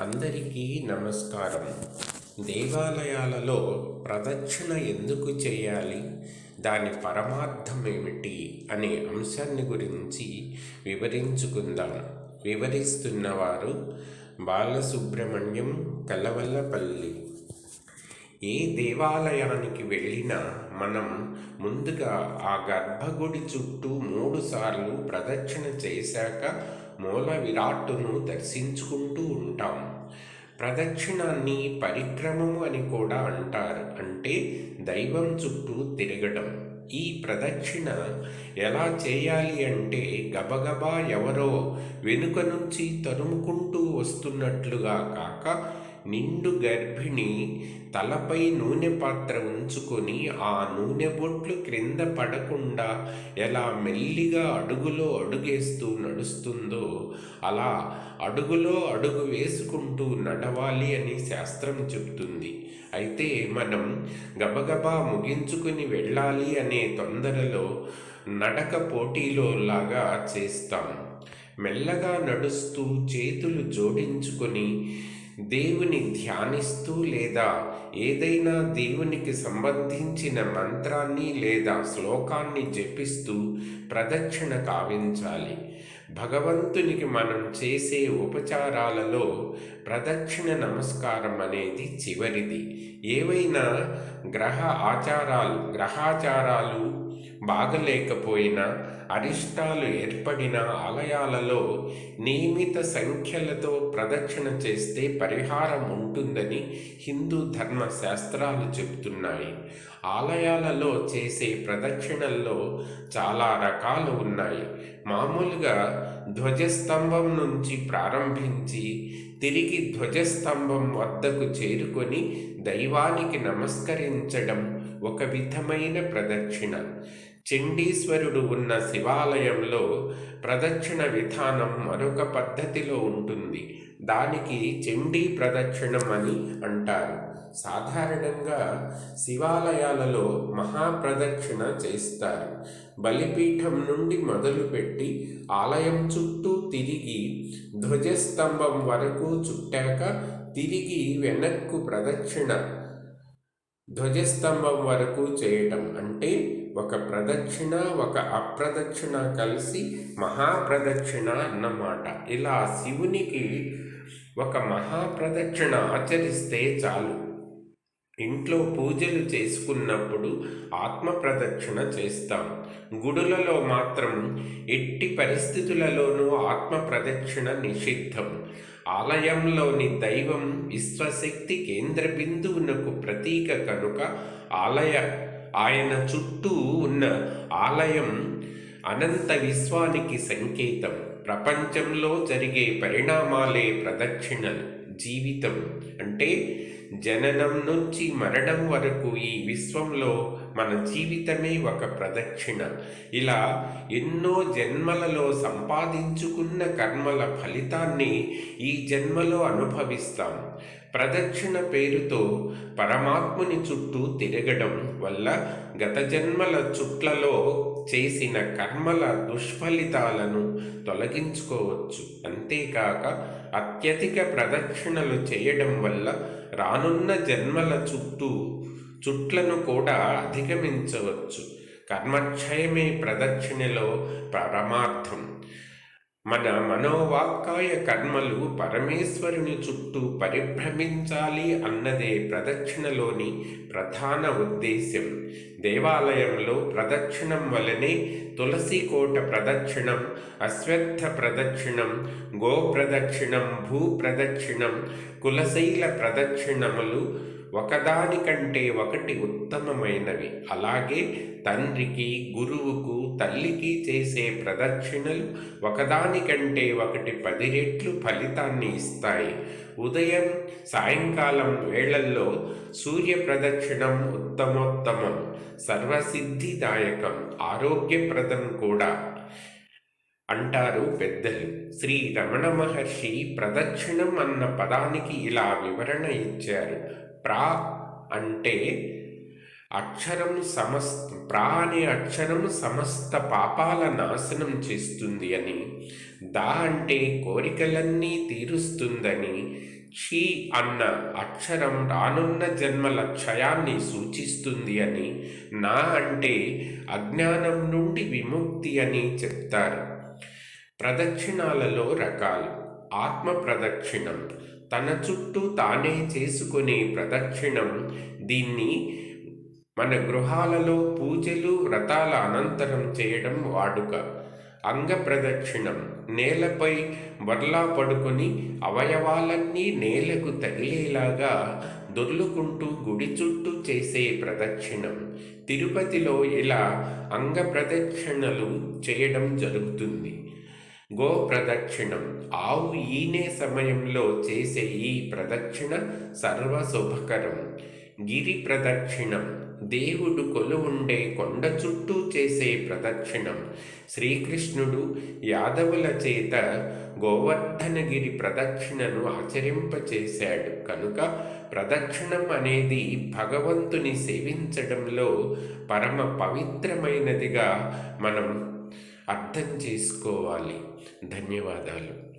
అందరికీ నమస్కారం. దేవాలయాలలో ప్రదక్షిణ ఎందుకు చేయాలి? దాని పరమార్థం ఏమిటి? అనే అంశాన్ని గురించి వివరించుకుందాం. వివరిస్తున్నవారు బాలసుబ్రహ్మణ్యం కలవల్లపల్లి. ఏ దేవాలయానికి వెళ్ళినా మనం ముందుగా ఆ గర్భగుడి చుట్టూ మూడుసార్లు ప్రదక్షిణ చేశాక మూల విరాట్టును దర్శించుకుంటూ ఉంటాం. ప్రదక్షిణాన్ని పరిక్రమము అని కూడా అంటారు. అంటే దైవం చుట్టూ తిరగడం ఈ ప్రదక్షిణ ఎలా చేయాలి అంటే గబగబా ఎవరో వెనుక నుంచి తరుముకుంటూ వస్తున్నట్లుగా కాక నిండు గర్భిణి తలపై నూనె పాత్ర ఉంచుకొని ఆ నూనె బొట్లు క్రింద పడకుండా ఎలా మెల్లిగా అడుగులో అడుగేస్తూ నడుస్తుందో అలా అడుగులో అడుగు వేసుకుంటూ నడవాలి అని శాస్త్రం చెప్తుంది అయితే మనం గబగబా ముగించుకుని వెళ్ళాలి అనే తొందరలో నడక పోటీలో లాగా చేస్తాం. మెల్లగా నడుస్తూ చేతులు జోడించుకొని దేవుని ధ్యానిస్తూ లేదా ఏదైనా దేవునికి సంబంధించిన మంత్రాన్ని లేదా శ్లోకాన్ని జపిస్తూ ప్రదక్షిణ కావించాలి. భగవంతునికి మనం చేసే ఉపచారాలలో ప్రదక్షిణ నమస్కారం అనేది చివరిది. ఏవైనా గ్రహ ఆచారాలు గ్రహాచారాలు బాగలేకపోయినా అరిష్టాలు ఏర్పడిన ఆలయాలలో నియమిత సంఖ్యలతో ప్రదక్షిణ చేస్తే పరిహారం ఉంటుందని హిందూ ధర్మ శాస్త్రాలు చెబుతున్నాయి. ఆలయాలలో చేసే ప్రదక్షిణల్లో చాలా రకాలు ఉన్నాయి. మామూలుగా ధ్వజస్తంభం నుంచి ప్రారంభించి తిరిగి ధ్వజస్తంభం వద్దకు చేరుకొని దైవానికి నమస్కరించడం ఒక విధమైన ప్రదక్షిణ. చండీశ్వరుడు ఉన్న శివాలయంలో ప్రదక్షిణ విధానం మరొక పద్ధతిలో ఉంటుంది. దానికి చండీ ప్రదక్షిణం అని అంటారు. సాధారణంగా శివాలయాలలో మహాప్రదక్షిణ చేస్తారు. బలిపీఠం నుండి మొదలుపెట్టి ఆలయం చుట్టూ తిరిగి ధ్వజస్తంభం వరకు చుట్టాక తిరిగి వెనక్కు ప్రదక్షిణ. ధ్వజస్తంభం వరకు చేయటం అంటే ఒక ప్రదక్షిణ ఒక అప్రదక్షిణ కలిసి మహాప్రదక్షిణ అన్నమాట. ఇలా శివునికి ఒక మహాప్రదక్షిణ ఆచరిస్తే చాలు. ఇంట్లో పూజలు చేసుకున్నప్పుడు ఆత్మ ప్రదక్షిణ చేస్తాం. గుడులలో మాత్రం ఎట్టి పరిస్థితులలోనూ ఆత్మ ప్రదక్షిణ నిషిద్ధం. ఆలయంలోని దైవం విశ్వశక్తి కేంద్ర బిందువునకు ప్రతీక కనుక ఆలయ ఆయన చుట్టూ ఉన్న ఆలయం అనంత విశ్వానికి సంకేతం. ప్రపంచంలో జరిగే పరిణామాలే ప్రదక్షిణలు. జీవితం అంటే జననం నుంచి మరణం వరకు ఈ విశ్వంలో మన జీవితమే ఒక ప్రదక్షిణ. ఇలా ఎన్నో జన్మలలో సంపాదించుకున్న కర్మల ఫలితాన్ని ఈ జన్మలో అనుభవిస్తాం. ప్రదక్షిణ పేరుతో పరమాత్ముని చుట్టూ తిరగడం వల్ల గత జన్మల చుట్లలో చేసిన కర్మల దుష్ఫలితాలను తొలగించుకోవచ్చు. అంతేకాక అత్యధిక ప్రదక్షిణలు చేయడం వల్ల రానున్న జన్మల చుట్టూ చుట్లను కూడా అధిగమించవచ్చు. కర్మక్షయమే ప్రదక్షిణలో పరమార్థం. మన మనోవాక్కాయ కర్మలు పరమేశ్వరుని చుట్టూ పరిభ్రమించాలి అన్నదే ప్రదక్షిణలోని ప్రధాన ఉద్దేశ్యం. దేవాలయంలో ప్రదక్షిణం వలనే తులసి కోట ప్రదక్షిణం అశ్వత్థ ప్రదక్షిణం గోప్రదక్షిణం భూప్రదక్షిణం భూ ప్రదక్షిణం కులశైల ప్రదక్షిణములు ఒకదానికంటే ఒకటి ఉత్తమమైనవి. అలాగే తండ్రికి గురువుకు తల్లికి చేసే ప్రదక్షిణలు ఒకదానికంటే ఒకటి పది రెట్లు ఫలితాన్ని ఇస్తాయి. ఉదయం సాయంకాలం వేళల్లో సూర్య ప్రదక్షిణం ఉత్తమోత్తమం సర్వసిద్ధిదాయకం ఆరోగ్యప్రదం కూడా అంటారు పెద్దలు. శ్రీ రమణ మహర్షి ప్రదక్షిణం అన్న పదానికి ఇలా వివరణ ఇచ్చారు. ప్రా అంటే అక్షరం సమస్త ప్రా అనే అక్షరం సమస్త పాపాల నాశనం చేస్తుంది అని దా అంటే కోరికలన్నీ తీరుస్తుందని క్షీ అన్న అక్షరం రానున్న జన్మల క్షయాన్ని సూచిస్తుంది అని నా అంటే అజ్ఞానం నుండి విముక్తి అని చెప్తారు. ప్రదక్షిణాలలో రకాలు. ఆత్మ ప్రదక్షిణం. తన చుట్టూ తానే చేసుకునే ప్రదక్షిణం. దీన్ని మన గృహాలలో పూజలు వ్రతాల అనంతరం చేయడం వాడుక. అంగ ప్రదక్షిణం. నేలపై బర్లా పడుకొని అవయవాలన్నీ నేలకు తగిలేలాగా దొర్లుకుంటూ గుడి చుట్టూ చేసే ప్రదక్షిణం. తిరుపతిలో ఇలా అంగ ప్రదక్షిణలు చేయడం జరుగుతుంది. గో ప్రదక్షిణం ఆవు ఈనే సమయంలో చేసే ఈ ప్రదక్షిణ సర్వశుభకరం. గిరి ప్రదక్షిణం దేవుడు కొలువుండే కొండ చుట్టూ చేసే ప్రదక్షిణం. శ్రీకృష్ణుడు యాదవుల చేత గోవర్ధనగిరి ప్రదక్షిణను ఆచరింపచేశాడు. కనుక ప్రదక్షిణం అనేది భగవంతుని సేవించడంలో పరమ పవిత్రమైనదిగా మనం అర్థం చేసుకోవాలి. ధన్యవాదాలు.